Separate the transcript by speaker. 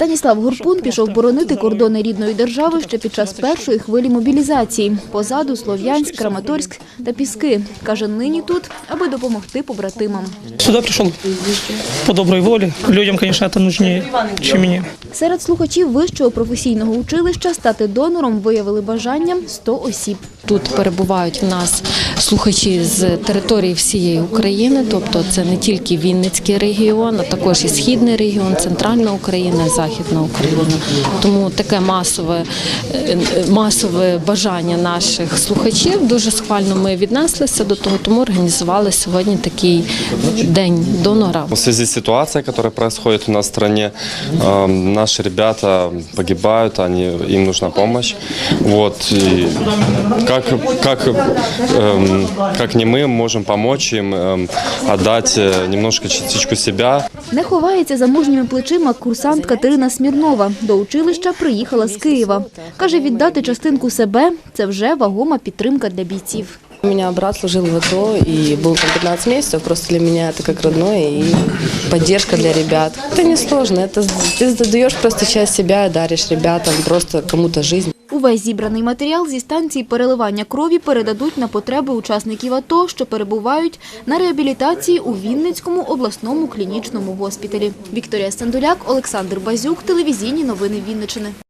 Speaker 1: Станіслав Горпун пішов боронити кордони рідної держави ще під час першої хвилі мобілізації. Позаду Слов'янськ, Краматорськ та Піски. Каже, нині тут, аби допомогти побратимам.
Speaker 2: Сюда пришел по доброй воле. Людям, конечно, это нужнее, чем мне.
Speaker 1: Серед слухачів вищого професійного училища стати донором виявили бажання 100 осіб.
Speaker 3: Тут перебувають в нас слухачі з території всієї України, тобто це не тільки Вінницький регіон, а також і східний регіон, центральна Україна, західна Україна. Тому таке масове, е, масове бажання наших слухачів дуже схвально ми віднеслися до того, тому організували сьогодні такий день донора.
Speaker 4: В связи с ситуацией, которая происходит у нас в стране, э, наши ребята погибают, они, им нужна помощь. Вот, и как, как, эм, как не мы можем помочь им эм, отдать э, немножко частичку себя.
Speaker 1: Не ховається за мужніми плечима курсант Катерина Смірнова. До училища приїхала з Києва. Каже, віддати частинку себе – це вже вагома підтримка для бійців.
Speaker 5: У меня брат служил в АТО и был там 15 месяцев. Просто для меня это как родное и поддержка для ребят. Это не сложно. Это ты задаешь просто часть себя и даришь ребятам, просто кому-то жизнь.
Speaker 1: Увесь зібраний матеріал зі станції переливання крові передадуть на потреби учасників АТО, що перебувають на реабілітації у Вінницькому обласному клінічному госпіталі. Вікторія Сандуляк, Олександр Базюк, телевізійні новини Вінничини.